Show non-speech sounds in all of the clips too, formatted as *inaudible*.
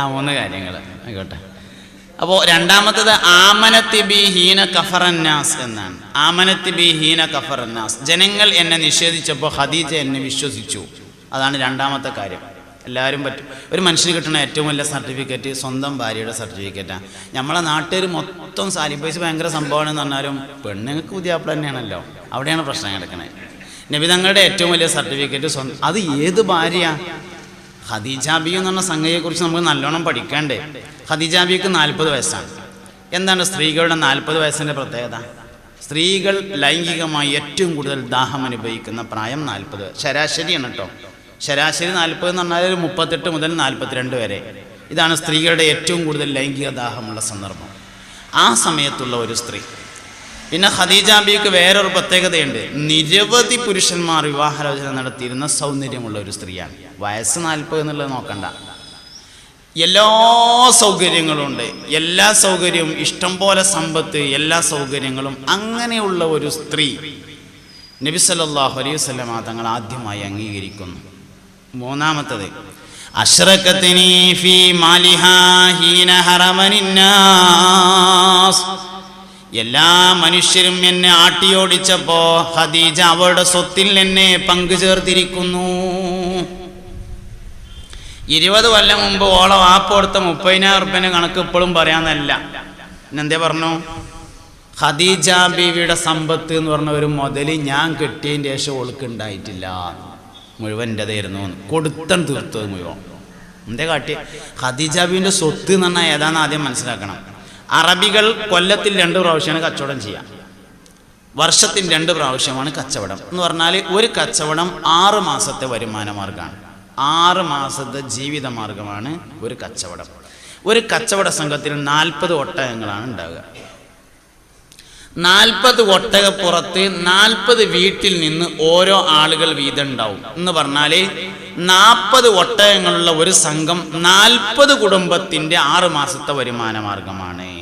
ആ മൂന്ന് കാര്യങ്ങൾ ആയിക്കോട്ടെ. അപ്പോൾ രണ്ടാമത്തത് ആമനത്തി ബി ഹീന കഫറന്നാസ് എന്നാണ്. ആമനത്തി ബി ഹീന കഫറന്നാസ്. ജനങ്ങൾ എന്നെ നിഷേധിച്ചപ്പോൾ ഖദീജ എന്നെ വിശ്വസിച്ചു. അതാണ് രണ്ടാമത്തെ കാര്യം. എല്ലാവരും പറ്റും ഒരു മനുഷ്യന് കിട്ടുന്ന ഏറ്റവും വലിയ സർട്ടിഫിക്കറ്റ് സ്വന്തം ഭാര്യയുടെ സർട്ടിഫിക്കറ്റാണ് നമ്മളെ നാട്ടുകാർ മൊത്തം സാലിബൈസ് ഭയങ്കര സംഭവമാണെന്ന് പറഞ്ഞാലും പെണ്ണുങ്ങൾക്ക് പുതിയാപ്പിള തന്നെയാണല്ലോ. അവിടെയാണ് പ്രശ്നം കിടക്കുന്നത് നബി തങ്ങളുടെ ഏറ്റവും വലിയ സർട്ടിഫിക്കറ്റ് സ്വന്തം അത് ഏത് ഭാര്യ ഖദീജാബി എന്ന് പറഞ്ഞ സംഗതിയെക്കുറിച്ച് നമുക്ക് നല്ലോണം പഠിക്കണ്ടേ? ഖദീജാബിക്ക് നാൽപ്പത് വയസ്സാണ്. എന്താണ് സ്ത്രീകളുടെ നാൽപ്പത് വയസ്സിന്റെ പ്രത്യേകത? സ്ത്രീകൾ ലൈംഗികമായി ഏറ്റവും കൂടുതൽ ദാഹം അനുഭവിക്കുന്ന പ്രായം നാൽപ്പത്. ശരാശരിയാണ് കേട്ടോ. ശരാശരി നാൽപ്പത് എന്ന് പറഞ്ഞാൽ ഒരു മുപ്പത്തെട്ട് മുതൽ നാൽപ്പത്തിരണ്ട് വരെ. ഇതാണ് സ്ത്രീകളുടെ ഏറ്റവും കൂടുതൽ ലൈംഗിക ദാഹമുള്ള സന്ദർഭം. ആ സമയത്തുള്ള ഒരു സ്ത്രീ പിന്നെ ഖദീജാബിക്ക് വേറൊരു പ്രത്യേകതയുണ്ട്. നിരവധി പുരുഷന്മാർ വിവാഹാലോചന നടത്തിയിരുന്ന സൗന്ദര്യമുള്ള ഒരു സ്ത്രീയാണ്. വയസ്സ് നാൽപ്പത് എന്നുള്ളത് നോക്കണ്ട. എല്ലാ സൗകര്യങ്ങളും ഉണ്ട്. എല്ലാ സൗകര്യവും ഇഷ്ടം പോലെ സമ്പത്ത് എല്ലാ സൗകര്യങ്ങളും അങ്ങനെയുള്ള ഒരു സ്ത്രീ നബി സല്ലല്ലാഹു അലൈഹി വസല്ലമ തങ്ങൾ ആദ്യമായി അംഗീകരിക്കുന്നു. മൂന്നാമത്തത് അഷ്റക്കത്തിനി ഫീ മാലിഹാ ഹീന ഹറമനിന്നാസ്. എല്ലാ മനുഷ്യരും എന്നെ ആട്ടിയോടിച്ചപ്പോ ഹദീജ അവളുടെ സ്വത്തിൽ എന്നെ പങ്കു ചേർത്തിരിക്കുന്നു ഇരുപത് കൊല്ലം മുമ്പ് ഓളെ വാപ്പ് കൊടുത്ത മുപ്പതിനായിരം ഉറുപ്പ്യന്റെ കണക്ക് ഇപ്പോഴും പറയാന്നല്ല എന്തേ പറഞ്ഞു? ഹദീജ ബീവിയുടെ സമ്പത്ത് എന്ന് പറഞ്ഞ ഒരു മുതൽ ഞാൻ കിട്ടിയതിന് ശേഷം ഓൾക്ക് ഉണ്ടായിട്ടില്ല. മുഴുവൻ എന്റെതായിരുന്നു കൊടുത്തൻ തീർത്തത് മുഴുവൻ. എന്തേ കാട്ടി? ഖദീജ ബീവിന്റെ സ്വത്ത് എന്ന് പറഞ്ഞാൽ ഏതാണെന്ന് ആദ്യം മനസ്സിലാക്കണം. അറബികൾ കൊല്ലത്തിൽ രണ്ട് പ്രാവശ്യമാണ് കച്ചവടം ചെയ്യുക. വർഷത്തിൽ രണ്ട് പ്രാവശ്യമാണ് കച്ചവടം. എന്ന് പറഞ്ഞാൽ ഒരു കച്ചവടം ആറ് മാസത്തെ വരുമാന മാർഗമാണ് ആറ് മാസത്തെ ജീവിത മാർഗമാണ് ഒരു കച്ചവടം. ഒരു കച്ചവട സംഘത്തിൽ നാൽപ്പത് ഒട്ടകങ്ങളാണ് ഉണ്ടാവുക. നാൽപ്പത് ഒട്ടകപ്പുറത്ത് നാൽപ്പത് വീട്ടിൽ നിന്ന് ഓരോ ആളുകൾ വീതം ഉണ്ടാവും എന്ന് പറഞ്ഞാൽ നാൽപ്പത് ഒട്ടകങ്ങളുള്ള ഒരു സംഘം നാൽപ്പത് കുടുംബത്തിന്റെ ആറ് മാസത്തെ വരുമാന മാർഗമാണ്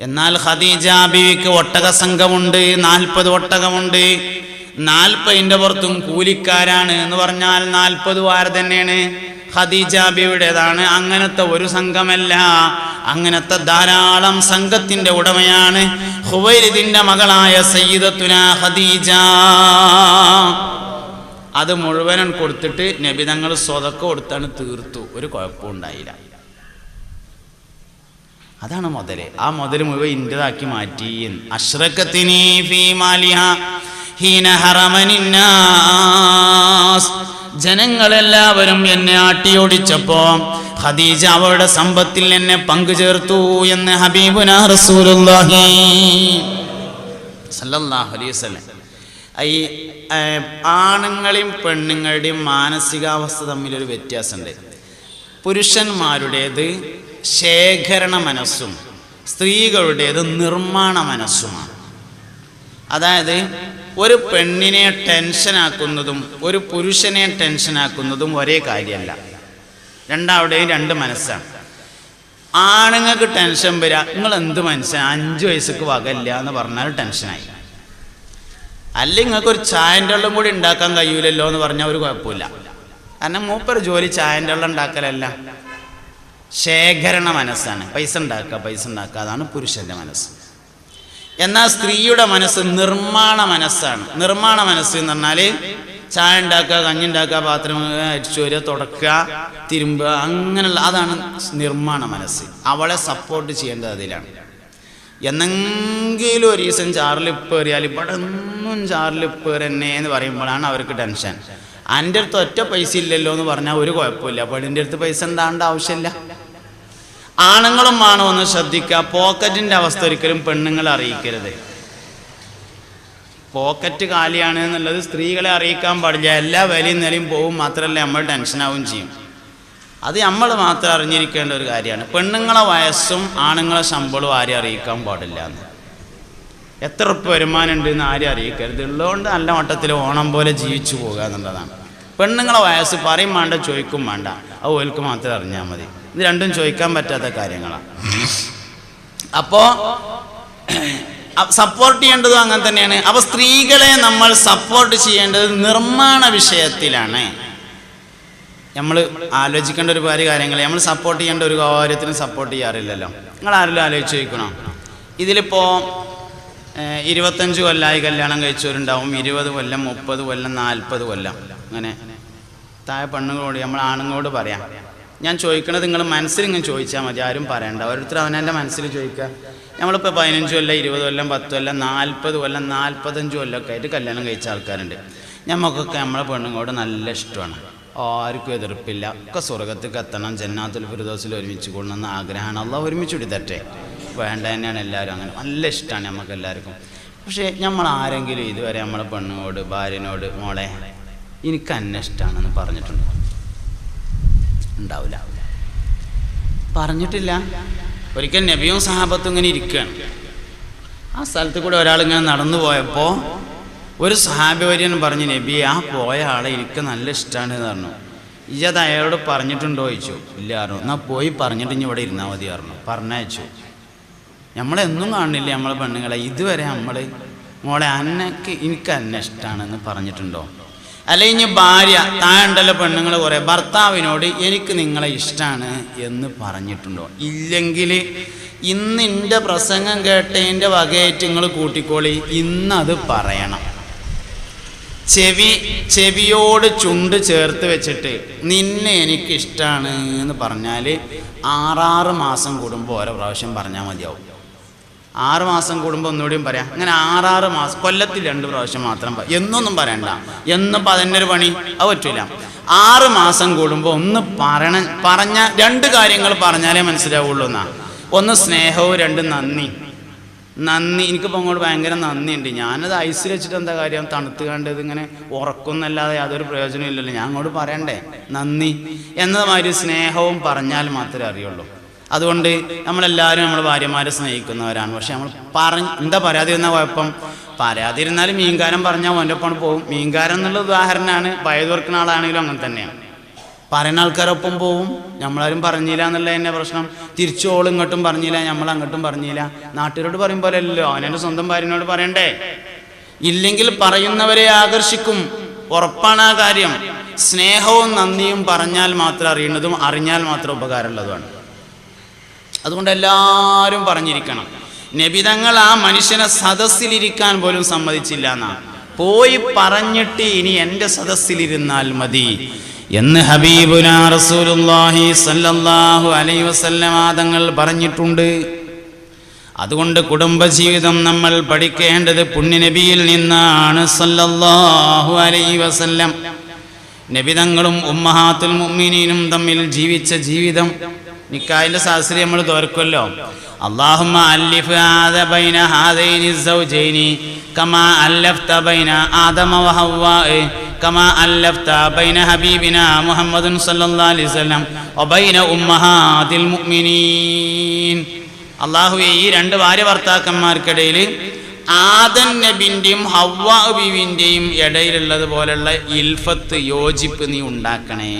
എന്നാൽ ഖദീജ ബീവിക്ക് ഒട്ടക സംഘമുണ്ട് നാൽപ്പത് ഒട്ടകമുണ്ട്. നാൽപ്പതിന്റെ പുറത്തും കൂലിക്കാരാണ് എന്ന് പറഞ്ഞാൽ നാൽപ്പത് വാര തന്നെയാണ് ഖദീജ ബീവിയുടേതാണ് അങ്ങനത്തെ ഒരു സംഘമല്ല. അങ്ങനത്തെ ധാരാളം സംഘത്തിന്റെ ഉടമയാണ് ഹുവൈരിദിന്റെ മകളായ സയ്യിദത്തുന ഖദീജ. അത് മുഴുവനും കൊടുത്തിട്ട് നബിതങ്ങൾ സ്വതക്ക കൊടുത്താണ് തീർത്തു. ഒരു കുഴപ്പവും ഉണ്ടായില്ല. അതാണ് മുതൽ. ആ മുതൽ മുഴുവൻ ഇന്റതാക്കി മാറ്റി. അഷ്റക്കത്തിനി ഫീ ഹീന ജനങ്ങളെല്ലാവരും എന്നെ ആട്ടിയോടിച്ചപ്പോ ഖദീജ അവളുടെ സമ്പത്തിൽ എന്നെ പങ്കു ചേർത്തു എന്ന് ഹബീബുന റസൂലുള്ളാഹി അലൈഹി വസല്ലം. ഈ ആണുങ്ങളെയും പെണ്ണുങ്ങളുടെയും മാനസികാവസ്ഥ തമ്മിലൊരു വ്യത്യാസമുണ്ട് പുരുഷന്മാരുടേത് ശേഖരണ മനസ്സും സ്ത്രീകളുടേത് നിർമ്മാണ മനസ്സുമാണ്. അതായത് ഒരു പെണ്ണിനെ ടെൻഷനാക്കുന്നതും ഒരു പുരുഷനെ ടെൻഷനാക്കുന്നതും ഒരേ കാര്യമല്ല. രണ്ടാളുടെയും രണ്ട് മനസ്സാണ്. ആണുങ്ങൾക്ക് ടെൻഷൻ വരിക നിങ്ങൾ എന്ത് മനസ്സാണ് അഞ്ച് വയസ്സക്ക് വകയില്ല എന്ന് പറഞ്ഞാൽ ടെൻഷനായി അല്ലെങ്കിൽ നിങ്ങൾക്ക് ഒരു ചായന്റെ വെള്ളം കൂടി ഉണ്ടാക്കാൻ കഴിയൂലല്ലോ എന്ന് പറഞ്ഞാൽ ഒരു കുഴപ്പമില്ല. കാരണം മൂപ്പർ ജോലി ചായന്റെ വെള്ളം ഉണ്ടാക്കലല്ല. ശേഖരണ മനസ്സാണ്. പൈസ ഉണ്ടാക്കുക പൈസ ഉണ്ടാക്കുക. അതാണ് പുരുഷന്റെ മനസ്സ്. എന്നാൽ സ്ത്രീയുടെ മനസ്സ് നിർമ്മാണ മനസ്സാണ്. നിർമ്മാണ മനസ്സ് എന്ന് പറഞ്ഞാൽ ചായ ഉണ്ടാക്കുക കഞ്ഞി ഉണ്ടാക്കുക പാത്രം അടിച്ചു വരിക തുടക്കുക തിരുമ്പുക അങ്ങനെയുള്ള അതാണ് നിർമ്മാണ മനസ്സ്. അവളെ സപ്പോർട്ട് ചെയ്യേണ്ടത് അതിലാണ്. എന്നെങ്കിലും ഒരു ദിവസം ചാറിൽ എറിയാൽ ഇവിടെ ഒന്നും ചാറിൽ തന്നെ എന്ന് പറയുമ്പോഴാണ് അവർക്ക് ടെൻഷൻ. എന്റെ അടുത്ത് ഒറ്റ പൈസ ഇല്ലല്ലോ എന്ന് പറഞ്ഞാൽ ഒരു കുഴപ്പമില്ല. പെണ്ണിന്റെ അടുത്ത് പൈസ ഉണ്ടാകേണ്ട ആവശ്യമില്ല. ആണുങ്ങളും ആണോ ഒന്ന് ശ്രദ്ധിക്കുക. പോക്കറ്റിന്റെ അവസ്ഥ ഒരിക്കലും പെണ്ണുങ്ങളെ അറിയിക്കരുത്. പോക്കറ്റ് കാലിയാണ് എന്നുള്ളത് സ്ത്രീകളെ അറിയിക്കാൻ പാടില്ല. എല്ലാ വലിയ നിലയും പോവും മാത്രമല്ല നമ്മൾ ടെൻഷനാവും ചെയ്യും. അത് നമ്മൾ മാത്രം അറിഞ്ഞിരിക്കേണ്ട ഒരു കാര്യമാണ്. പെണ്ണുങ്ങളെ വയസ്സും ആണുങ്ങളെ ശമ്പളവും ആരെയും അറിയിക്കാൻ പാടില്ല എന്ന്. എത്ര ഉപ്പ് വരുമാനം ഉണ്ട് എന്ന് ആരും അറിയിക്കരുത്. ഉള്ളതുകൊണ്ട് നല്ല വട്ടത്തിൽ ഓണം പോലെ ജീവിച്ചു പോകുക എന്നുള്ളതാണ്. പെണ്ണുങ്ങളെ വയസ്സ് പറയും വേണ്ട ചോദിക്കും വേണ്ട. അത് ഓൽക്ക് മാത്രം അറിഞ്ഞാൽ മതി. ഇത് രണ്ടും ചോദിക്കാൻ പറ്റാത്ത കാര്യങ്ങളാണ് അപ്പോ സപ്പോർട്ട് ചെയ്യേണ്ടതും അങ്ങനെ തന്നെയാണ്. അപ്പോൾ സ്ത്രീകളെ നമ്മൾ സപ്പോർട്ട് ചെയ്യേണ്ടത് നിർമ്മാണ വിഷയത്തിലാണ്. നമ്മൾ ആലോചിക്കേണ്ട ഒരുപാട് കാര്യം കാര്യങ്ങൾ നമ്മൾ സപ്പോർട്ട് ചെയ്യേണ്ട ഒരു കാര്യത്തിനും സപ്പോർട്ട് ചെയ്യാറില്ലല്ലോ. നിങ്ങൾ ആരെങ്കിലും ആലോചിച്ച് ചോദിക്കണം? ഇതിലിപ്പോൾ ഇരുപത്തഞ്ച് കൊല്ലമായി കല്യാണം കഴിച്ചവരുണ്ടാവും. ഇരുപത് കൊല്ലം മുപ്പത് കൊല്ലം നാൽപ്പത് കൊല്ലം. അങ്ങനെ. താഴെ പെണ്ണുങ്ങളോട് നമ്മൾ ആണുങ്ങളോട് പറയാം. ഞാൻ ചോദിക്കണത് നിങ്ങൾ മനസ്സിൽ ഇങ്ങനെ ചോദിച്ചാൽ മതി ആരും പറയണ്ട. ഓരോരുത്തർ അവനെന്റെ മനസ്സിൽ ചോദിക്കുക നമ്മളിപ്പോൾ പതിനഞ്ച് കൊല്ലം ഇരുപത് കൊല്ലം പത്ത് കൊല്ലം നാൽപ്പത് കൊല്ലം നാൽപ്പത്തഞ്ച് കൊല്ലമൊക്കെ ആയിട്ട് കല്യാണം കഴിച്ച ആൾക്കാരുണ്ട്. നമുക്കൊക്കെ നമ്മളെ പെണ്ണുങ്ങളോട് നല്ല ഇഷ്ടമാണ്. ആർക്കും എതിർപ്പില്ല. ഒക്കെ സ്വർഗത്തേക്ക് എത്തണം ജന്നാത്തുൽ ഫിർദോസിൽ ഒരുമിച്ച് എന്ന ആഗ്രഹമാണ്. അല്ല ഒരുമിച്ച് വിടിത്തട്ടെ വേണ്ട തന്നെയാണ് എല്ലാവരും അങ്ങനെ. നല്ല ഇഷ്ടമാണ് നമുക്ക് എല്ലാവർക്കും പക്ഷേ നമ്മൾ ആരെങ്കിലും ഇതുവരെ നമ്മളെ പെണ്ണിനോട് ഭാര്യനോട് മോളെ എനിക്ക് അന്നെ ഇഷ്ടമാണെന്ന് പറഞ്ഞിട്ടുണ്ട്? ഉണ്ടാവില്ല. പറഞ്ഞിട്ടില്ല. ഒരിക്കൽ നബിയും സഹാബത്തും ഇങ്ങനെ ഇരിക്കുകയാണ്. ആ സ്ഥലത്ത് കൂടെ ഒരാൾ ഇങ്ങനെ നടന്നു പോയപ്പോൾ ഒരു സഹാബി വര്യൻ പറഞ്ഞു നബി ആ പോയ ആളെ എനിക്ക് നല്ല ഇഷ്ടമാണ് എന്ന് പറഞ്ഞു. ഇജത് അയാളോട് പറഞ്ഞിട്ടുണ്ടോ ചോദിച്ചു. ഇല്ല പറഞ്ഞു. എന്നാൽ പോയി പറഞ്ഞിട്ട് ഇനി ഇവിടെ ഇരുന്നാൽ മതി പറഞ്ഞു. പറഞ്ഞയച്ചു. നമ്മളെന്നും കാണില്ല നമ്മളെ പെണ്ണുങ്ങളെ. ഇതുവരെ നമ്മൾ മോളെ അന്നക്ക് എനിക്ക് അന്നെ ഇഷ്ടമാണെന്ന് പറഞ്ഞിട്ടുണ്ടോ? അല്ലെ ഇനി ഭാര്യ താണ്ടല്ലോ പെണ്ണുങ്ങൾ കുറേ. ഭർത്താവിനോട് എനിക്ക് നിങ്ങളെ ഇഷ്ടമാണ് എന്ന് പറഞ്ഞിട്ടുണ്ടോ? ഇല്ലെങ്കിൽ ഇന്ന് എന്റെ പ്രസംഗം കേട്ടതിന്റെ വകയായിട്ട് നിങ്ങൾ കൂട്ടിക്കോളി. ഇന്നത് പറയണം. ചെവി ചെവിയോട് ചുണ്ട് ചേർത്ത് വെച്ചിട്ട് നിന്നെ എനിക്കിഷ്ടമാണ് എന്ന് പറഞ്ഞാൽ ആറാറ് മാസം കൂടുമ്പോൾ ഓരോ പ്രാവശ്യം പറഞ്ഞാൽ മതിയാവും. ആറ് മാസം കൂടുമ്പോൾ ഒന്നുകൂടിയും പറയാം. അങ്ങനെ ആറാറ് മാസം കൊല്ലത്തിൽ രണ്ട് പ്രാവശ്യം മാത്രം എന്നൊന്നും പറയണ്ട. എന്നും പതിനൊരു പണി. അത് പറ്റില്ല ആറ് മാസം കൂടുമ്പോൾ ഒന്ന് പറയണ പറഞ്ഞ രണ്ട് കാര്യങ്ങൾ പറഞ്ഞാലേ മനസ്സിലാവുള്ളൂ എന്നാ. ഒന്ന് സ്നേഹവും രണ്ട് നന്ദി. നന്ദി. എനിക്കിപ്പോൾ അങ്ങോട്ട് ഭയങ്കര നന്ദിയുണ്ട്. ഞാനത് ഐസിൽ വെച്ചിട്ട് എന്താ കാര്യം? തണുത്ത് കണ്ടത് ഇങ്ങനെ ഉറക്കുന്നല്ലാതെ യാതൊരു പ്രയോജനം ഇല്ലല്ലോ. ഞാൻ അങ്ങോട്ട് പറയണ്ടേ? നന്ദി. എന്നതുമാതിരി സ്നേഹവും പറഞ്ഞാൽ മാത്രമേ അറിയുള്ളൂ. അതുകൊണ്ട് നമ്മളെല്ലാവരും നമ്മൾ ഭാര്യമാരെ സ്നേഹിക്കുന്നവരാണ്. പക്ഷെ നമ്മൾ പറഞ്ഞ് എന്താ പറയാതിരുന്ന കുഴപ്പം? ഇരുന്നാൽ മീൻകാരൻ പറഞ്ഞാൽ ഓന്റെ ഒപ്പം പോകും മീൻകാരൻ എന്നുള്ള ഉദാഹരണമാണ് പയതുവർക്കുന്ന ആളാണെങ്കിലും അങ്ങനെ തന്നെയാണ്. പറയുന്ന ആൾക്കാരൊപ്പം പോവും. നമ്മളാരും പറഞ്ഞില്ല എന്നുള്ള തന്നെ പ്രശ്നം. തിരിച്ചു ഓൾ ഇങ്ങോട്ടും പറഞ്ഞില്ല നമ്മൾ അങ്ങോട്ടും പറഞ്ഞില്ല. നാട്ടുകാരോട് പറയും അല്ലല്ലോ അവനെന്റെ സ്വന്തം ഭാര്യനോട് പറയണ്ടേ? ഇല്ലെങ്കിൽ പറയുന്നവരെ ആകർഷിക്കും. ഉറപ്പാണ് ആ കാര്യം. സ്നേഹവും നന്ദിയും പറഞ്ഞാൽ മാത്രം അറിയുന്നതും അറിഞ്ഞാൽ മാത്രം ഉപകാരമുള്ളതുമാണ്. അതുകൊണ്ട് എല്ലാവരും പറഞ്ഞിരിക്കണം. നബിതങ്ങൾ ആ മനുഷ്യനെ സദസ്സിലിരിക്കാൻ പോലും സമ്മതിച്ചില്ല എന്നാ. പോയി പറഞ്ഞിട്ട് ഇനി എന്റെ സദസ്സിലിരുന്നാൽ മതി. എന്ന് തങ്ങൾ പറഞ്ഞിട്ടുണ്ട്. അതുകൊണ്ട് കുടുംബജീവിതം നമ്മൾ പഠിക്കേണ്ടത് പുണ്യനബിയിൽ നിന്നാണ് സല്ലല്ലാഹു അലൈഹി വസല്ലം. നബിതങ്ങളും ഉമ്മഹാത്തുൽ മുഅ്മിനീനും തമ്മിൽ ജീവിച്ച ജീവിതം. നിക്കായിന്റെ ശാസ്ത്രി നമ്മൾ തോർക്കുമല്ലോ അള്ളാഹുമ്മ ബൈന കമാ ബൈന ആദമ കമാ ബൈന മുഹമ്മദുൻ അലൈഹി വസല്ലം ഉമ്മഹാതിൽ മുഅ്മിനീൻ. അള്ളാഹുവെ ഈ രണ്ട് ഭാര്യ ഭർത്താക്കന്മാർക്കിടയിൽ ആദൻ നബിന്റെയും ഹവ്വാ ബീവിന്റെയും ഇടയിലുള്ളത് പോലുള്ള ഇൽഫത്ത് യോജിപ്പ് നീ ഉണ്ടാക്കണേ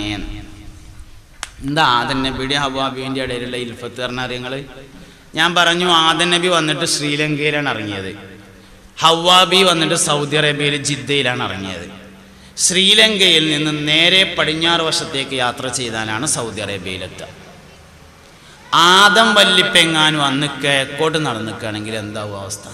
എന്താ ആദൻ നബിയുടെ ഹവ്വാ ബീവിന്റെ ഇടയിലുള്ള ഇൽഫത്ത് പറഞ്ഞാൽ നിങ്ങൾ ഞാൻ പറഞ്ഞു ആദൻ നബി വന്നിട്ട് ശ്രീലങ്കയിലാണ് ഇറങ്ങിയത്. ഹവാബി വന്നിട്ട് സൗദി അറേബ്യയിൽ ജിദ്ദയിലാണ് ഇറങ്ങിയത്. ശ്രീലങ്കയിൽ നിന്ന് നേരെ പടിഞ്ഞാറ് വശത്തേക്ക് യാത്ര ചെയ്താലാണ് സൗദി അറേബ്യയിലെത്തുക. ആദം വല്ലിപ്പെങ്ങാനും അന്ന് കിഴക്കോട്ട് നടന്നിക്കുകയാണെങ്കിൽ എന്താവും അവസ്ഥ?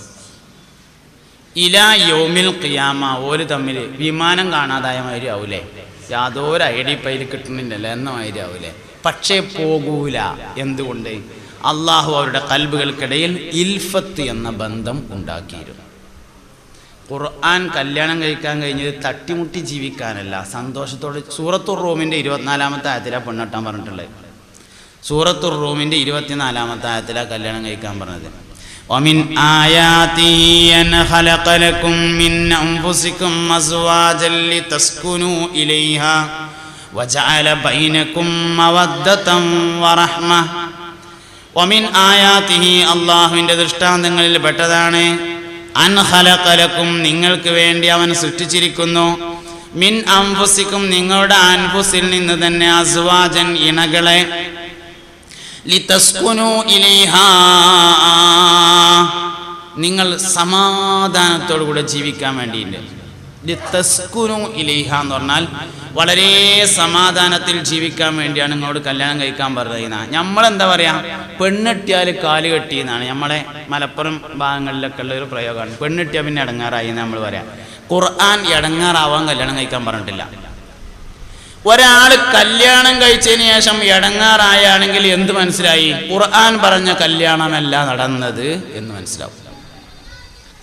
ഇല യോമിൽ ഖിയാമ ഓര് തമ്മിൽ വിമാനം കാണാതായ മാതിരി ആവൂലേ? യാതൊരു ഐഡിയ പൈൽ കിട്ടുന്നില്ലല്ലോ എന്ന മാതിരി ആവൂലേ പക്ഷേ പോകൂല. എന്തുകൊണ്ട്? അള്ളാഹു അവരുടെ കൽബുകൾക്കിടയിൽ ഇൽഫത്ത് എന്ന ബന്ധം ഉണ്ടാക്കിയിരുന്നു. ഖുർആൻ കല്യാണം കഴിക്കാൻ കഴിഞ്ഞത് തട്ടിമുട്ടി ജീവിക്കാനല്ല. സന്തോഷത്തോടെ സൂറത്തുർ റൂമിന്റെ ഇരുപത്തിനാലാമത്തെ ആയത്തിലാണ് പെണ്ണെട്ടാൻ പറഞ്ഞിട്ടുള്ളത്. സൂറത്തുർ റൂമിന്റെ ഇരുപത്തിനാലാമത്തെ ആയത്തിലാണ് കല്യാണം കഴിക്കാൻ പറഞ്ഞത്. ومن آياته أن خلق لكم من أنفسكم أزواجا لتسكنوا إليها وجعل بينكم مودة ورحمة ومن آياته അള്ളാഹുവിൻ്റെ ദൃഷ്ടാന്തങ്ങളിൽ പെട്ടതാണ് അൻ ഖലഖലക്കും നിങ്ങൾക്ക് വേണ്ടി അവൻ സൃഷ്ടിച്ചിരിക്കുന്നു മിൻ അംഫുസിക്കും നിങ്ങളുടെ അൻഫുസിൽ നിന്ന് തന്നെ അസ്വാജൻ ഇണകളെ ലിതസ്കുനു ഇലൈഹാ നിങ്ങൾ സമാധാനത്തോടു കൂടെ ജീവിക്കാൻ വേണ്ടിയിട്ട്. ലിത്തസ്കുനു ഇലൈഹ എന്ന് പറഞ്ഞാൽ വളരെ സമാധാനത്തിൽ ജീവിക്കാൻ വേണ്ടിയാണ് നിങ്ങളോട് കല്യാണം കഴിക്കാൻ പറയുന്നത് നമ്മളെന്താ പറയാ? പെണ്ണെട്ടിയാൽ കാൽ കെട്ടി എന്നാണ്. നമ്മളെ മലപ്പുറം ഭാഗങ്ങളിലൊക്കെ ഉള്ള ഒരു പ്രയോഗമാണ്. പെണ്ണെട്ടിയാൽ പിന്നെ ഇടങ്ങാറായി നമ്മൾ പറയാം. ഖുർആൻ ഇടങ്ങാറാവാൻ കല്യാണം കഴിക്കാൻ പറഞ്ഞിട്ടില്ല. ഒരാൾ കല്യാണം കഴിച്ചതിന് ശേഷം ഇടങ്ങാറായാണെങ്കിൽ എന്ത് മനസ്സിലായി? ഖുർആൻ പറഞ്ഞ കല്യാണമല്ല നടന്നത് എന്ന് മനസ്സിലാവും.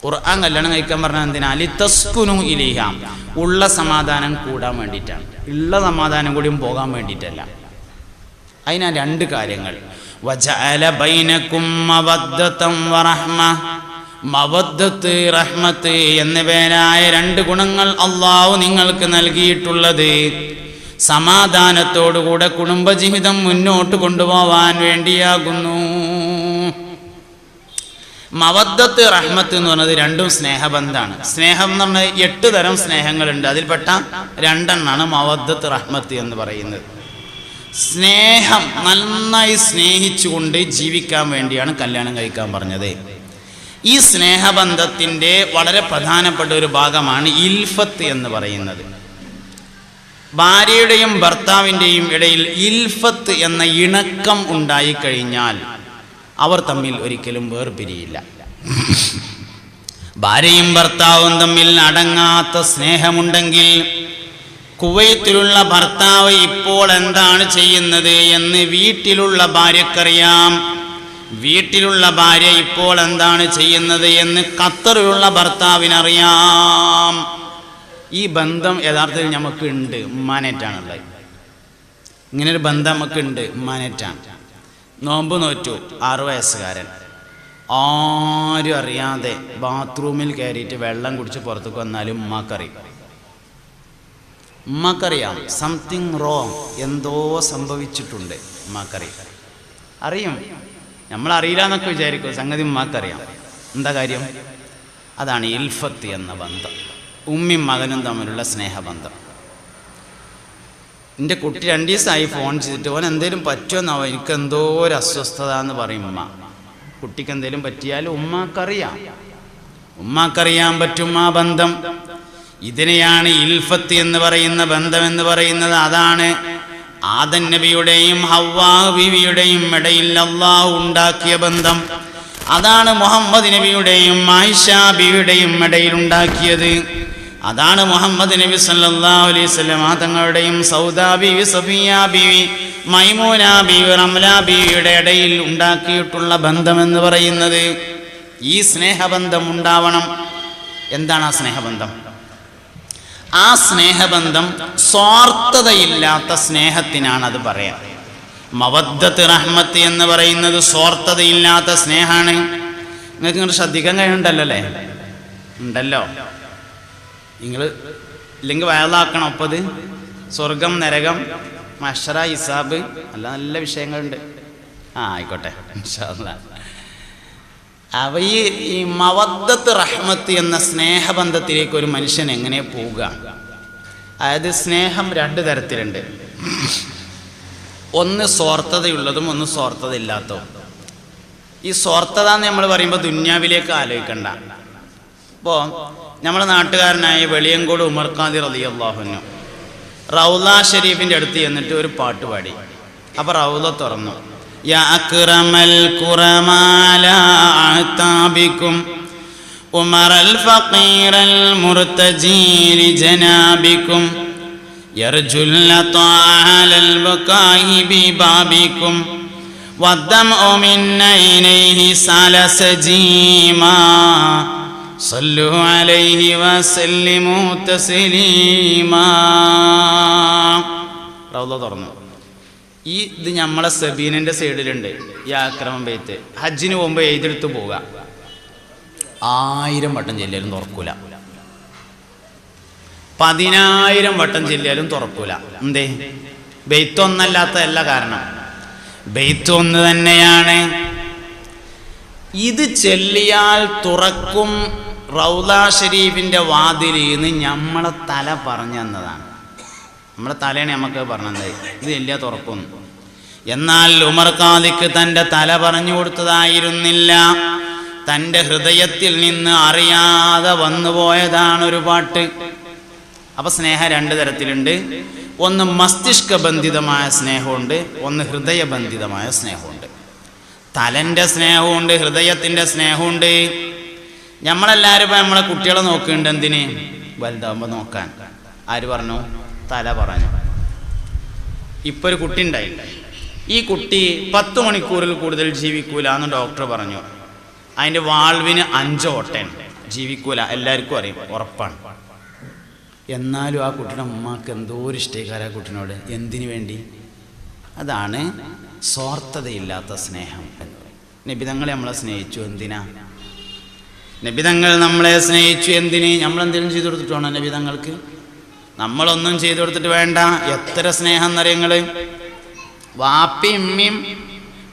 ഖുർആൻ കല്യാണം കഴിക്കാൻ പറഞ്ഞ എന്തിനാ? തസ്കുനു ഇലിഹാം. ഉള്ള സമാധാനം കൂടാൻ വേണ്ടിയിട്ടാണ്. ഉള്ള സമാധാനം കൂടിയും പോകാൻ വേണ്ടിയിട്ടല്ല. അതിനാ രണ്ട് കാര്യങ്ങൾ. മവദ്ദത്ത് റഹ്മത്ത് എന്നിവരായ രണ്ട് ഗുണങ്ങൾ അള്ളാഹു നിങ്ങൾക്ക് നൽകിയിട്ടുള്ളത്. സമാധാനത്തോടുകൂടെ കുടുംബജീവിതം മുന്നോട്ട് കൊണ്ടുപോവാൻ വേണ്ടിയാകുന്നു. മവദ്ദത്ത് റഹ്മത്ത് എന്ന് പറഞ്ഞത് രണ്ടും സ്നേഹബന്ധാണ്. സ്നേഹം എന്ന് പറഞ്ഞാൽ എട്ട് തരം സ്നേഹങ്ങളുണ്ട്. അതിൽപ്പെട്ട രണ്ടെണ്ണാണ് മവദ്ദത്ത് റഹ്മത്ത് എന്ന് പറയുന്നത്. സ്നേഹം നന്നായി സ്നേഹിച്ചുകൊണ്ട് ജീവിക്കാൻ വേണ്ടിയാണ് കല്യാണം കഴിക്കാൻ പറഞ്ഞത്. ഈ സ്നേഹബന്ധത്തിന്റെ വളരെ പ്രധാനപ്പെട്ട ഒരു ഭാഗമാണ് ഇൽഫത്ത് എന്ന് പറയുന്നത്. ഭാര്യയുടെയും ഭർത്താവിന്റെയും ഇടയിൽ ഇൽഫത്ത് എന്ന ഇണക്കം ഉണ്ടായിക്കഴിഞ്ഞാൽ അവർ തമ്മിൽ ഒരിക്കലും വേർപിരിയില്ല. ഭാര്യയും ഭർത്താവും തമ്മിൽ അടങ്ങാത്ത സ്നേഹമുണ്ടെങ്കിൽ കുവൈത്തിലുള്ള ഭർത്താവ് ഇപ്പോൾ എന്താണ് ചെയ്യുന്നത് എന്ന് വീട്ടിലുള്ള ഭാര്യക്കറിയാം. വീട്ടിലുള്ള ഭാര്യ ഇപ്പോൾ എന്താണ് ചെയ്യുന്നത് എന്ന് ഖത്തറിലുള്ള ഭർത്താവിനറിയാം. ഈ ബന്ധം യഥാർത്ഥത്തിൽ നമുക്കുണ്ട് ഇങ്ങനെ ഒരു ബന്ധം നമുക്കുണ്ട് ഉമ്മാനേറ്റാണ്. നോമ്പ് നോറ്റു. ആറു വയസ്സുകാരൻ. ആരും അറിയാതെ ബാത്റൂമിൽ കയറിയിട്ട് വെള്ളം കുടിച്ച് പുറത്തേക്ക് വന്നാലും ഉമ്മാക്കറിയും. ഉമ്മാക്കറിയാം. സംതിങ് റോങ് എന്തോ സംഭവിച്ചിട്ടുണ്ട്. ഉമ്മാക്കറിയാം. അറിയും. നമ്മൾ അറിയില്ല എന്നൊക്കെ വിചാരിക്കും. സംഗതി ഉമ്മാക്കറിയാം. എന്താ കാര്യം? അതാണ് ഇൽഫത്ത് എന്ന ബന്ധം. ഉമ്മയും മകനും തമ്മിലുള്ള സ്നേഹബന്ധം. എന്റെ കുട്ടി രണ്ട് ദിവസമായി ഫോൺ ചെയ്തിട്ട് ഓൻ എന്തേലും പറ്റുമെന്നാവോ എനിക്ക് എന്തോ ഒരു അസ്വസ്ഥത എന്ന് പറയും ഉമ്മ. കുട്ടിക്ക് എന്തേലും പറ്റിയാൽ ഉമ്മാക്കറിയാം. ഉമ്മാക്കറിയാൻ പറ്റും ആ ബന്ധം. ഇതിനെയാണ് ഇൽഫത്ത് എന്ന് പറയുന്ന ബന്ധം എന്ന് പറയുന്നത്. അതാണ് ആദൻ നബിയുടെയും ഹവ്വാ ബിവിയുടെയും ഇടയിൽ അള്ളാഹു ഉണ്ടാക്കിയ ബന്ധം. അതാണ് മുഹമ്മദ് നബിയുടെയും ആയിഷ ബിവിയുടെയും ഇടയിൽ ഉണ്ടാക്കിയത്. അതാണ് മുഹമ്മദ് നബി സല്ലല്ലാഹു അലൈഹി തങ്ങളുടെയും സൗദാ ബിവി സഫിയ ബിവി മൈമൂന ബിവി റംല ബിവിയുടെ ഇടയിൽ ഉണ്ടാക്കിയിട്ടുള്ള ബന്ധമെന്ന് പറയുന്നത് ഈ സ്നേഹബന്ധം ഉണ്ടാവണം. എന്താണ് ആ സ്നേഹബന്ധം? ആ സ്നേഹബന്ധം സ്വാർത്ഥതയില്ലാത്ത സ്നേഹത്തിനാണ് അത് പറയാം. മവദ്ദത്ത് റഹ്മത്ത് എന്ന് പറയുന്നത് സ്വാർത്ഥതയില്ലാത്ത സ്നേഹമാണ്. നിങ്ങൾക്ക് ഇങ്ങോട്ട് ശ്രദ്ധിക്കാൻ കഴിയുണ്ടല്ലോ അല്ലേ? ഉണ്ടല്ലോ. നിങ്ങൾ ഇല്ലെങ്കിൽ വയലാക്കണം ഒപ്പത് സ്വർഗം നരകം മഷറ ഇസാബ് നല്ല നല്ല വിഷയങ്ങളുണ്ട്. ആ ആയിക്കോട്ടെ. അവ ഈ ഈ മവദ്ദത്ത് റഹ്മത്ത് എന്ന സ്നേഹബന്ധത്തിലേക്ക് ഒരു മനുഷ്യൻ എങ്ങനെ പോവുക? അതായത് സ്നേഹം രണ്ട് തരത്തിലുണ്ട്. ഒന്ന് സ്വാർത്ഥതയുള്ളതും ഒന്ന് സ്വാർത്ഥത ഇല്ലാത്തതും ഈ സ്വാർത്ഥത എന്ന് നമ്മൾ പറയുമ്പോൾ ദുന്യാവിലേക്ക് ആലോചിക്കണ്ട. ഇപ്പോൾ നമ്മുടെ നാട്ടുകാരനായ വെളിയങ്കോട് ഉമർഖാദി റതി അള്ളാഹുനു റൗല ഷെരീഫിന്റെ അടുത്ത് ചെന്നിട്ട് ഒരു പാട്ട് പാടി. അപ്പോൾ റൗല തുറന്നു. അക്രമൽ ഉമർ അൽ ജനാബിക്കും. ബിബാബിക്കും. البكاء ببابكم والدمع من عينيه سال سجيما صلوا عليه وسلموا تسليما റൗള തുറന്നു ഈ ഇത് നമ്മളെ സബീനന്റെ സൈഡിലുണ്ട് ഈ ആക്രമം പെയ്ത്ത് ഹജ്ജിന് പോകുമ്പോൾ എഴുതെടുത്ത് പോവുക ആയിരം വട്ടം ചെല്ലിയാലും തുറക്കൂല പതിനായിരം വട്ടം ചെല്ലിയാലും തുറക്കൂല എന്തേ ബെയ്ത്തൊന്നല്ലാത്തതല്ല കാരണം ബെയ്ത്ത് ഒന്ന് തന്നെയാണ് ഇത് ചെല്ലിയാൽ തുറക്കും റൗല ഷെരീഫിന്റെ വാതിലിൽ നിന്ന് നമ്മളെ തല പറഞ്ഞു തന്നതാണ്. നമ്മളെ തലയാണ് നമുക്ക് പറഞ്ഞത്. ഇത് വലിയ തുറക്കും എന്നാൽ ഉമർ കാദിക്ക് തന്റെ തല പറഞ്ഞു കൊടുത്തതായിരുന്നില്ല. തന്റെ ഹൃദയത്തിൽ നിന്ന് അറിയാതെ വന്നുപോയതാണ് ഒരു പാട്ട്. അപ്പം സ്നേഹം രണ്ട് തരത്തിലുണ്ട്. ഒന്ന് മസ്തിഷ്ക ബന്ധിതമായ സ്നേഹമുണ്ട് ഒന്ന് ഹൃദയബന്ധിതമായ സ്നേഹമുണ്ട്. തലന്റെ സ്നേഹമുണ്ട് ഹൃദയത്തിന്റെ സ്നേഹമുണ്ട്. നമ്മളെല്ലാവരും ഇപ്പം നമ്മളെ കുട്ടികളെ നോക്കുന്നുണ്ട് എന്തിന്? വലുതാവുമ്പോൾ നോക്കാൻ. ആര് പറഞ്ഞു? തല പറഞ്ഞു. ഇപ്പൊ ഒരു കുട്ടി ഉണ്ടായി ഈ കുട്ടി പത്ത് മണിക്കൂറിൽ കൂടുതൽ ജീവിക്കൂല എന്ന് ഡോക്ടർ പറഞ്ഞു. അതിന്റെ വാൾവിന് അഞ്ച് ഓട്ടൻ. ജീവിക്കൂല. എല്ലാവർക്കും അറിയും. ഉറപ്പാണ്. എന്നാലും ആ കുട്ടിയുടെ അമ്മയ്ക്ക് എന്തോ ഒരു ഇഷ്ടേക്കാര ആ കുട്ടിനോട്. എന്തിനു വേണ്ടി? അതാണ് സ്വാർത്ഥതയില്ലാത്ത സ്നേഹം നബിതങ്ങളെ നമ്മളെ സ്നേഹിച്ചു. എന്തിനാ? നബിതങ്ങൾ നമ്മളെ സ്നേഹിച്ചു എന്തിന്? നമ്മൾ എന്തെങ്കിലും ചെയ്തു കൊടുത്തിട്ടാണോ നബിതങ്ങൾക്ക്? നമ്മളൊന്നും ചെയ്തു കൊടുത്തിട്ട് വേണ്ട. എത്ര സ്നേഹം എന്നറിയങ്ങൾ വാപ്പയും ഉമ്മയും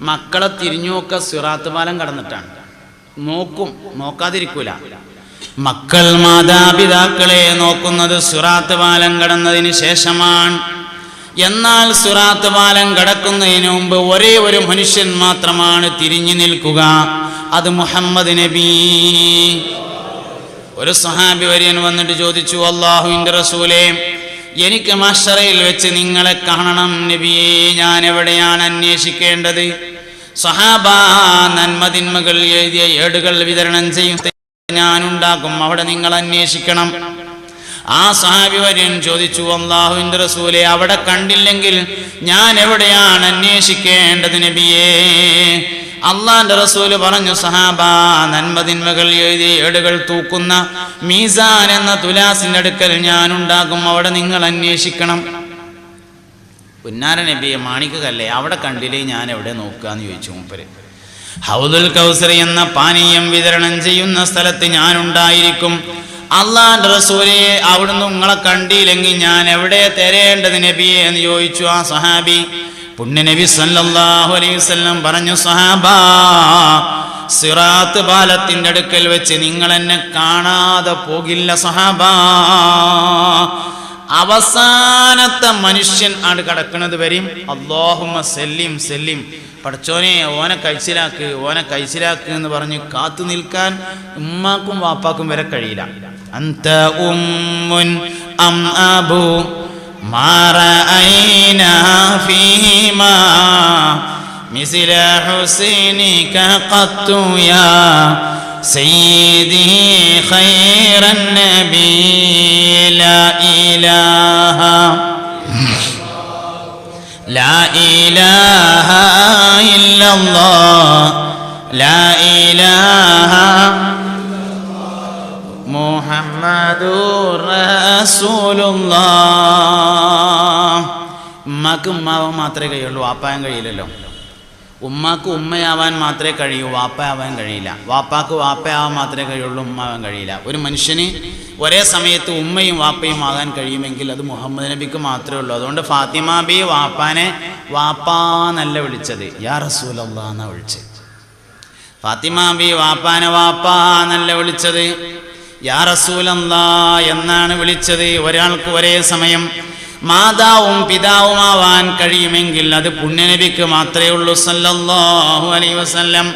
മക്കളെ തിരിഞ്ഞുമൊക്കെ സിറാത്ത് പാലം കടന്നിട്ടാണ്. നോക്കും. നോക്കാതിരിക്കൂല. മക്കൾ മാതാപിതാക്കളെ നോക്കുന്നത് സിറാത്ത് പാലം കടന്നതിന് ശേഷമാണ്. എന്നാൽ സുറാത്ത് പാലം കടക്കുന്നതിന് മുമ്പ് ഒരേ ഒരു മനുഷ്യൻ മാത്രമാണ് തിരിഞ്ഞു നിൽക്കുക. അത് മുഹമ്മദ് നബി. ഒരു സഹാബി വര്യൻ വന്നിട്ട് ചോദിച്ചു അള്ളാഹുവിന്റെ റസൂലേ എനിക്ക് മഷറയിൽ വെച്ച് നിങ്ങളെ കാണണം നബിയെ ഞാൻ എവിടെയാണ് അന്വേഷിക്കേണ്ടത്? സഹാബ നന്മതിന്മകൾ എഴുതിയ ഏടുകൾ വിതരണം ചെയ്യും. ഞാനുണ്ടാക്കും അവിടെ നിങ്ങൾ അന്വേഷിക്കണം. ആ സഹാബി വര്യൻ ചോദിച്ചു അള്ളാഹുവിന്റെ റസൂലെ അവിടെ കണ്ടില്ലെങ്കിൽ ഞാൻ എവിടെയാണ് അന്വേഷിക്കേണ്ടത് നബിയേ? അള്ളാന്റെ റസൂൽ പറഞ്ഞു സഹാബ നന്മതിന്മകൾ എഴുതി ഏടുകൾ തൂക്കുന്ന മീസാൻ എന്ന തുലാസിന്റെ അടുക്കൽ ഞാൻ ഉണ്ടാകും അവിടെ നിങ്ങൾ അന്വേഷിക്കണം. പുന്നാര നബിയെ മാണിക്കല്ലേ അവിടെ കണ്ടില്ലേ ഞാൻ എവിടെ നോക്കുക എന്ന് ചോദിച്ചു മൂപ്പര്. ഹൗദുൽ കൗസറി എന്ന പാനീയം വിതരണം ചെയ്യുന്ന സ്ഥലത്ത് ഞാനുണ്ടായിരിക്കും. അള്ളാന്റെ റസൂലെ അവിടുന്ന് നിങ്ങളെ കണ്ടില്ലെങ്കിൽ ഞാൻ എവിടെ തരേണ്ടത് നബിയെ എന്ന് ചോദിച്ചു ആ സഹാബി. പുണ്യ നബി സല്ലല്ലാഹു അലൈഹി പറഞ്ഞു സഹാബാ സിറാത്ത് ബാലത്തിന്റെ അടുക്കൽ വെച്ച് നിങ്ങൾ എന്നെ കാണാതെ പോകില്ല സഹാബ. അവസാനത്തെ മനുഷ്യൻ ആണ് കിടക്കുന്നത് വരെയും അള്ളാഹുമ സെല്ലിം സെല്ലിം. പഠിച്ചോനെ ഓനെ കഴിച്ചിലാക്ക് ഓനെ കഴിച്ചിലാക്ക് എന്ന് പറഞ്ഞ് കാത്തു നിൽക്കാൻ ഉമ്മാക്കും വാപ്പാക്കും വരെ കഴിയില്ല. أنت أم أم أبو ما رأينا فيهما مثل حسينك قط يا سيدي خير النبي. لا إله *laughs* لا إله إلا الله. لا إله മുഹമ്മദൂർ ഉമ്മാക്ക് ഉമ്മാവാൻ മാത്രമേ കഴിയുള്ളൂ വാപ്പാൻ കഴിയില്ലല്ലോ. ഉമ്മാക്ക് ഉമ്മയാവാൻ മാത്രമേ കഴിയൂ വാപ്പയാവാൻ കഴിയില്ല. വാപ്പാക്ക് വാപ്പയാവാൻ മാത്രമേ കഴിയുള്ളൂ ഉമ്മാവാൻ കഴിയില്ല. ഒരു മനുഷ്യന് ഒരേ സമയത്ത് ഉമ്മയും വാപ്പയും ആകാൻ കഴിയുമെങ്കിൽ അത് മുഹമ്മദ് നബിക്ക് മാത്രമേ ഉള്ളൂ. അതുകൊണ്ട് ഫാത്തിമ ബി വാപ്പാനെ വാപ്പാന്നല്ല വിളിച്ചത്. യാ റസൂലല്ലാന്നാണ് വിളിച്ചത്. ഫാത്തിമ ബി വാപ്പാനെ വാപ്പാന്നല്ല വിളിച്ചത്. യാ റസൂലല്ലാ എന്നാണ് വിളിച്ചത്. ഒരാൾക്ക് ഒരേ സമയം മാതാവും പിതാവുമാവാൻ കഴിയുമെങ്കിൽ അത് പുണ്യനബിക്ക് മാത്രമേ ഉള്ളൂ. സല്ലല്ലാഹു അലൈഹി വസല്ലം.